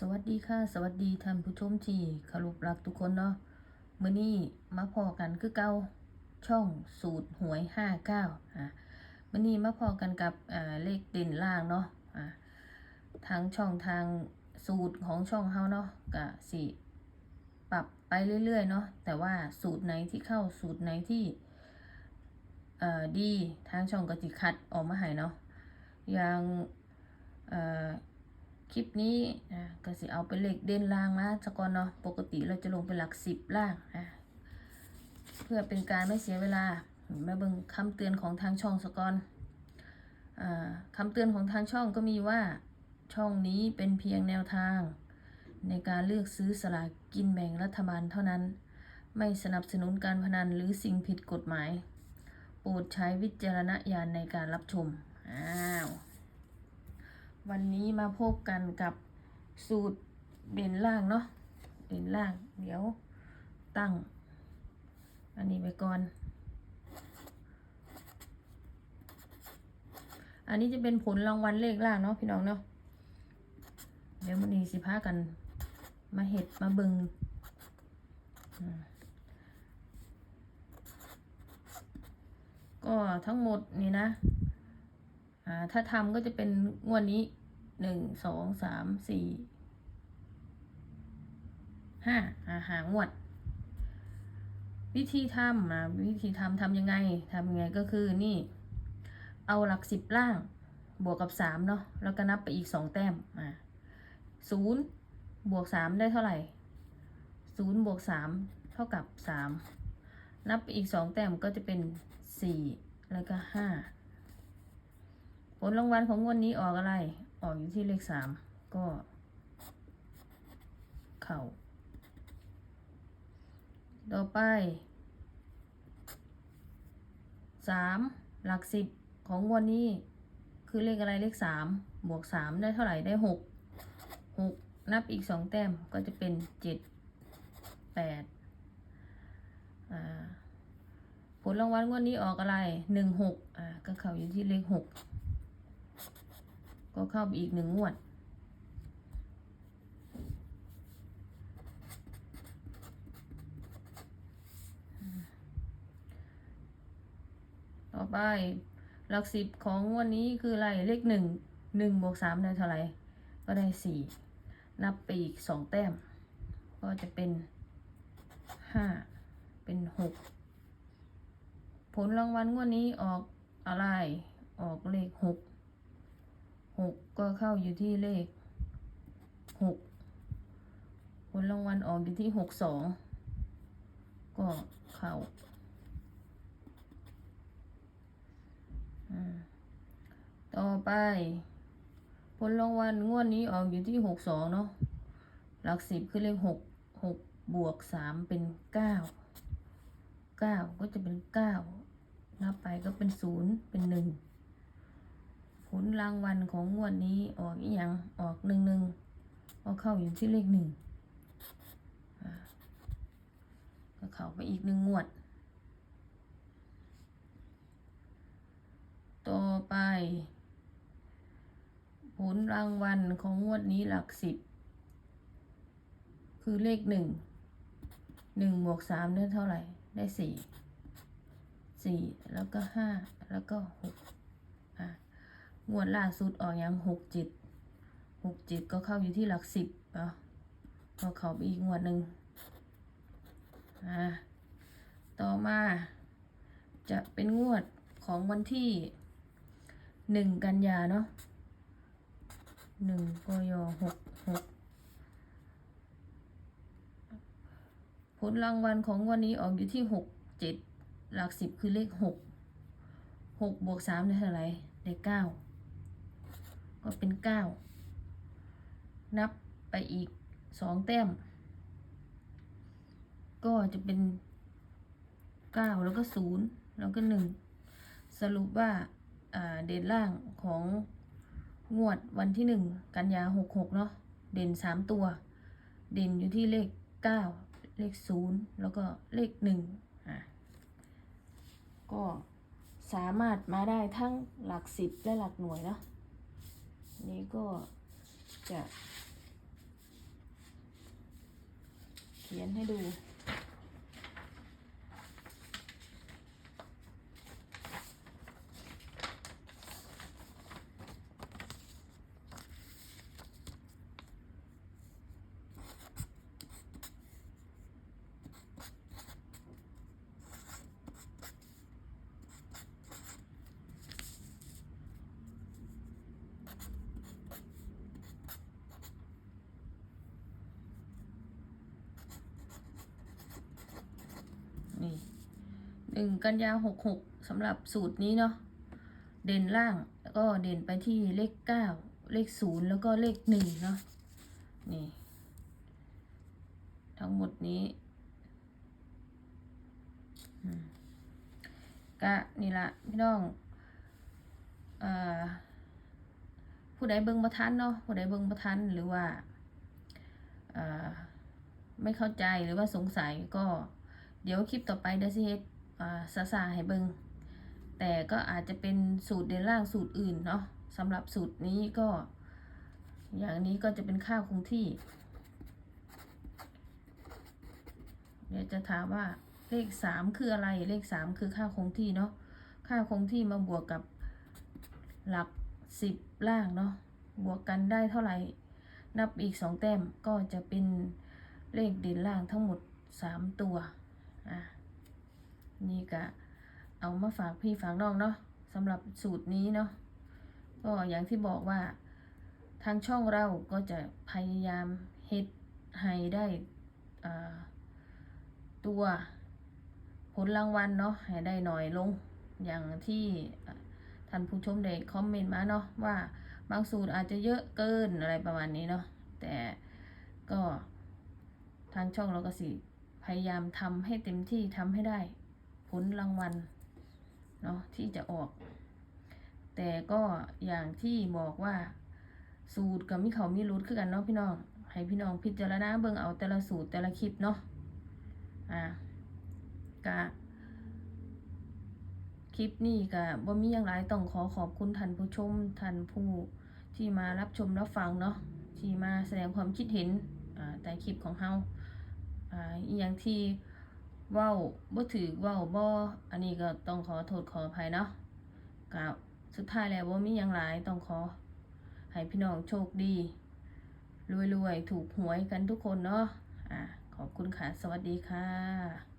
สวัสดีค่ะ สวัสดีท่านผู้ชมที่เคารพรักทุกคนเนาะมื้อนี้มาพอกันคือเก่าช่องสูตรหวยห้าเก้าอะมื้อนี้มาพอกันกับอ่าเลขเด่นล่างเนาะอะทางช่องทางสูตรของช่องเฮาเนาะก็สิปรับไปเรื่อยๆเนาะแต่ว่าสูตรไหนที่เข้าสูตรไหนที่เอ่อดีทางช่องก็สิคัดออกมาให้เนาะอย่างเอ่อ คลิปนี้อะก็สิเอาเป็นเลขเด่นล่างมาสก่อนเนาะปกติเราจะลงเป็นหลักสิบล่างอะเพื่อเป็นการไม่เสียเวลามาเบิ่งคำเตือนของทางช่องสก่อนอ่าคำเตือนของทางช่องก็มีว่าช่องนี้เป็นเพียงแนวทาง ในการเลือกซื้อสลากกินแบ่งรัฐบาลเท่านั้น ไม่สนับสนุนการพนันหรือสิ่งผิดกฎหมาย โปรดใช้วิจารณญาณในการรับชม อ้าว วันนี้มาพบกันกับสูตรเด่นล่างเนาะเด่นล่าง เดี๋ยวตั้ง อันนี้ไปก่อน อันนี้จะเป็นผลรางวัลเลขล่างเนาะพี่น้องเนาะเดี๋ยวมันนี้สิพากัน มาเห็ดมาเบิงก็ทั้งหมดนี่นะ อ่าถ้าทำก็จะเป็นงวดนี้หนึ่งสองสามสี่ห้าอ่าหางวด วิธีทำนะวิธีทำทำยังไงทำยังไงก็คือนี่ เอาหลักสิบล่าง บวกกับสามเนาะแล้วก็นับไปอีกสองแต้มอ่าศูนย์บวกสามได้เท่าไหร่ศูนย์บวกสามเท่ากับสามนับไปอีกสองแต้มก็จะเป็นสี่แล้วก็ห้า ลรางวัลของงวันนี้ออกอะไร ออกอยู่ที่เลขสามก็ เข่า ต่อไปสามหลักสิบของงวันนี้ คือเลขอะไรเลขสามบวกสามได้เท่าไหร่ได้หกหกนับอีกสองแต้มก็จะเป็นเจ็ดแปดผลรางวัลงวดนนี้ออกอะไรหนึ่งหกอ่าก็เข้าอยู่ที่เลขหก ก็เข้าไปอีกหนึ่งงวด ต่อไป หลักสิบของงวันนี้คืออะไรเลขหนึ่งหนึ่งบวกสามได้เท่าไหร่ ก็ได้สี่นับไปอีกสองแต้ม ก็จะเป็นห้าเป็นหกผลรางวัลงวดนี้ออกอะไร ออกเลขหก หกก็เข้าอยู่ที่เลขหกผลรางวัลออกอยู่ที่หกสองก็เข้าต่อไป ผลรางวัลงวดนี้ออกอยู่ที่หกสองเนาะหลักสิบคือเลขหกหกบวกสามเป็นเก้าเก้าก็จะเป็นเก้านับไปก็เป็นศูนย์เป็นหนึ่ง ลรางวัลของงวดนี้ออกอีหยังออกหนึ่งหนึ่งก็เข้าอยู่ที่เลขหนึ่งก็เข้าไปอีกหนึ่งงวด ต่อไป ผลรางวัลของงวดนี้หลักสิบ คือเลขหนึ่งหนึ่งบวกสามได้เท่าไหร่ ได้สี่สี่แล้วก็ห้าแล้วก็หก งวดล่าสุดออกอย่างหกจิตหกจิตก็เข้าอยู่ที่หลักสิบเนาะก็เขาไปอีกงวดหนึ่งอ่าต่อมา จะเป็นงวดของวันที่หนึ่งกันยาเนาะหนึ่งกยหกหกผลรางวัลของวันนี้ออกอยู่ที่หกเจ็ดหลักสิบคือเลขหกหกบวกสามได้เท่าไหร่ได้เก้า ก็เป็นเก้านับไปอีกสองแต้ม ก็จะเป็นเก้าแล้วก็ศูนย์แล้วก็หนึ่งสรุปว่าเด่นล่างของงวดวันที่หนึ่งกันยาหกหกเนาะเด่นสามตัว เด่นอยู่ที่เลขเก้าเลขศูนย์แล้วก็เลขหนึ่งอะก็สามารถมาได้ทั้งหลักสิบและหลักหน่วยเนาะ นี้ก็จะ เขียนให้ดู นี่หนึ่งกันยาหกหกสำหรับสูตรนี้เนาะเด่นล่างแล้วก็เด่นไปที่เลขเก้าเลขศูนย์แล้วก็เลขหนึ่งเนาะนี่ ทั้งหมดนี้ก็นี่ละพี่น้องอผู้ใดเบิ่งบ่ทันเนาะผู้ใดเบิ่งบ่ทันหรือว่าไม่เข้าใจหรือว่าสงสัยก็ เดี๋ยวคลิปต่อไปเดี๋ยวสิเฮ็ดอ่าซาซาให้เบิงแต่ก็อาจจะเป็นสูตรเด่นล่างสูตรอื่นเนาะสำหรับสูตรนี้ก็ อย่างนี้ก็จะเป็นค่าคงที่ เดี๋ยวจะถามว่าเลขสามคืออะไรเลขสามคือค่าคงที่เนาะค่าคงที่มาบวกกับหลักสิบล่างเนาะบวกกันได้เท่าไหร่ นับอีกสองแต้มก็จะเป็นเลขเด่นล่างทั้งหมดสามตัว อะนี่ก็เอามาฝากพี่ฝากน้องเนาะสำหรับสูตรนี้เนาะก็อย่างที่บอกว่าทางช่องเราก็จะพยายามเฮ็ดให้ได้ตัวผลรางวัลเนาะให้ได้หน่อยลงอย่างที่ท่านผู้ชมได้คอมเมนต์มาเนาะว่าบางสูตรอาจจะเยอะเกินอะไรประมาณนี้เนาะแต่ก็ทางช่องเราก็สิ พยายามทำให้เต็มที่ทำให้ได้ ผลรางวัลเนาะที่จะออก แต่ก็อย่างที่บอกว่าสูตรกับมิเขามีรุดคือกันเนาะพี่น้อง ให้พี่น้องพิจารณาเบิ่งเอาแต่ละสูตรแต่ละคลิปเนาะอ่ากะคลิปนี้กะบ่มีอย่างไรต้องขอขอบคุณท่านผู้ชมท่านผู้ที่มารับชมรับฟังเนาะที่มาแสดงความคิดเห็นอ่าแต่คลิปของเฮา อ่าอีหยังที่เว้าบ่ถือเว้าบ่อันนี้ก็ต้องขอโทษขออภัยเนาะกับสุดท้ายแล้วบ่มีหยังหลายต้องขอ ให้พี่น้องโชคดีรวยๆ ถูกหวยกันทุกคนเนาะอ่าขอบคุณค่ะ สวัสดีค่ะ